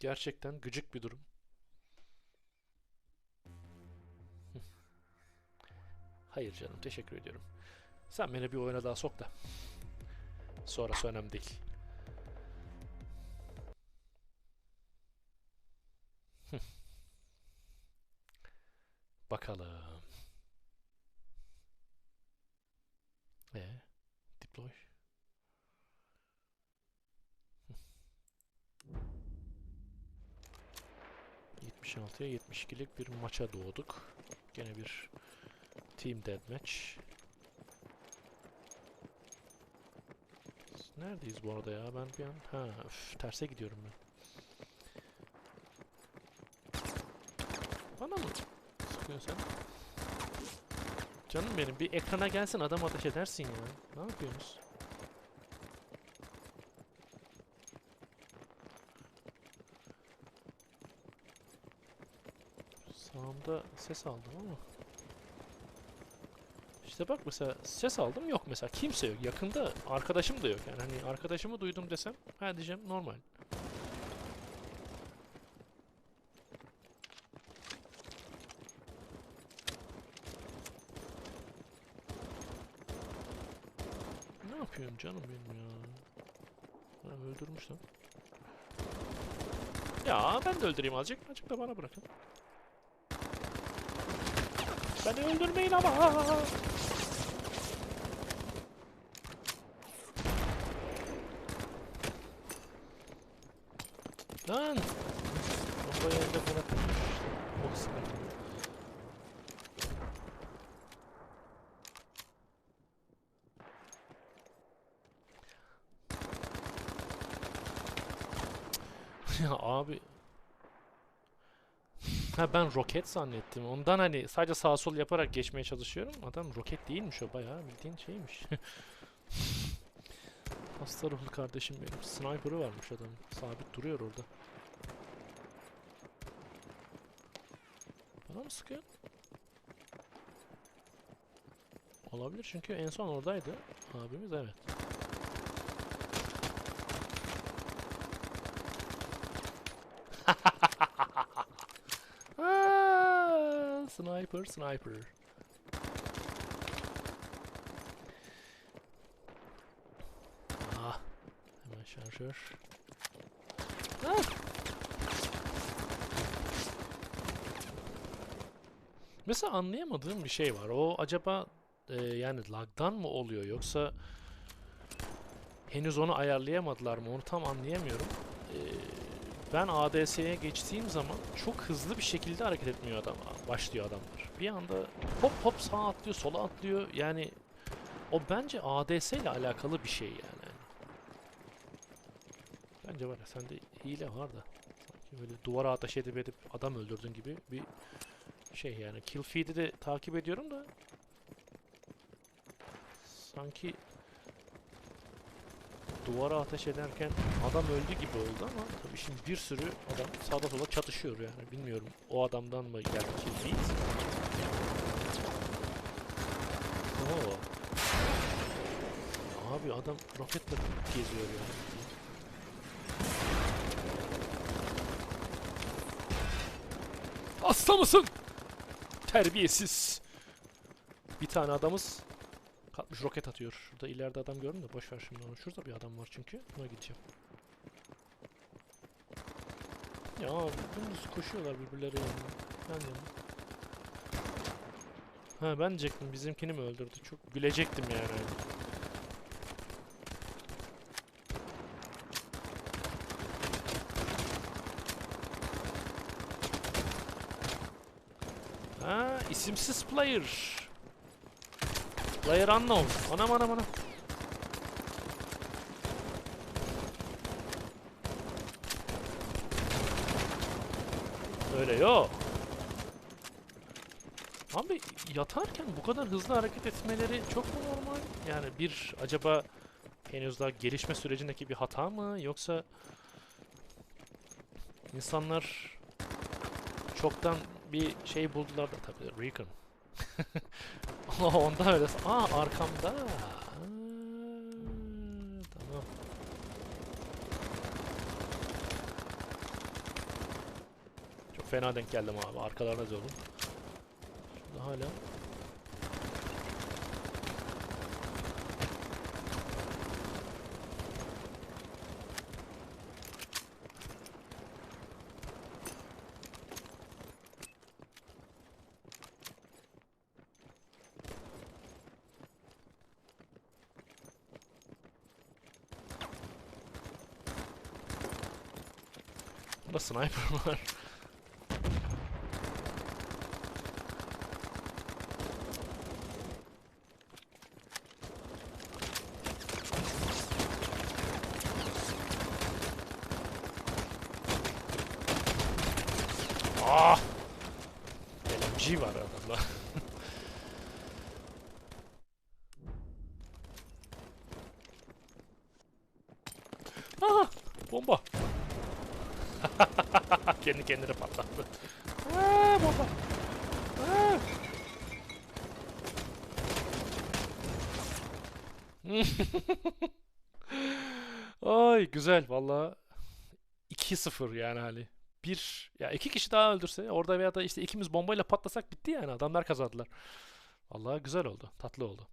Gerçekten gıcık bir durum. Hayır canım teşekkür ediyorum. Sen beni bir oyuna daha sok da. Sonrası önemli değil. Bakalım. E deploy. 76'ya 72'lik bir maça doğduk. Gene bir team deathmatch. Neredeyiz bu arada ya? Ben bir an... Ha, üf, terse gidiyorum ben. Bana mı sıkıyorsun? Canım benim bir ekrana gelsin adam ateş edersin ya. Ne yapıyorsunuz? Sağımda ses aldım ama. İşte bak mesela ses aldım yok mesela kimse yok yakında arkadaşım da yok yani hani arkadaşımı duydum desem ha diyeceğim normal. Ne yapıyorsun canım benim ya? Ben öldürmüş. Ya ben de öldüreyim azıcık. Azıcık da bana bırakın. Beni öldürmeyin ama. Lan! Bombayı elde bırakmış. O sıkıntı. ya abi Ha ben roket zannettim. Ondan hani sadece sağ sol yaparak geçmeye çalışıyorum. Adam roket değilmiş o bayağı bildiğin şeymiş. Hasta ruhlu kardeşim benim. Sniper'ı varmış adam. Sabit duruyor orada. Bana mı sıkıyor? Olabilir çünkü en son oradaydı. Abimiz evet. Aa, sniper, sniper. Ah, hemen şarjör. Ah! Mesela anlayamadığım bir şey var. O acaba e, yani lag'dan mı oluyor yoksa henüz onu ayarlayamadılar mı onu tam anlayamıyorum. E, ben ADS'ye geçtiğim zaman çok hızlı bir şekilde hareket etmiyor adam başlıyor adamlar. Bir anda hop hop sağa atlıyor, sola atlıyor. Yani o bence ADS ile alakalı bir şey yani. Bence var ya sende hile var da. Sanki böyle duvara ateş edip edip adam öldürdün gibi bir şey yani. Kill feed'i de takip ediyorum da sanki duvara ateş ederken adam öldü gibi oldu ama tabii şimdi bir sürü adam sağda sola çatışıyor yani bilmiyorum o adamdan mı geldi feed. Oo. Abi adam roketle geziyor yani. Hasta mısın? Terbiyesiz. Bir tane adamız kalkmış roket atıyor. Şurada ileride adam gördüm de boş ver şimdi onu. Şurada bir adam var çünkü. Ona gideceğim. Ya dümdüz koşuyorlar birbirleri yanına. Ben de. Ha ben diyecektim bizimkini mi öldürdü? Çok gülecektim yani. Ha isimsiz player. Player unknown. Anam anam anam. Öyle yok. Abi yatarken bu kadar hızlı hareket etmeleri çok mu normal? Yani bir acaba henüz daha gelişme sürecindeki bir hata mı yoksa insanlar çoktan bir şey buldular da tabii Recon. Ondan öyle. Aa arkamda. Tamam. Çok fena denk geldim abi. Arkalarınız olun. Şurada hala Burada sniper var. Ah! LMG var adamda. Aha! Bomba! Kendi kendine patlattı. Aa, bomba! Aa! Ay güzel valla 2-0 yani hani. Bir ya iki kişi daha öldürse orada veya da işte ikimiz bombayla patlasak bitti yani adamlar kazandılar. Vallahi güzel oldu. Tatlı oldu.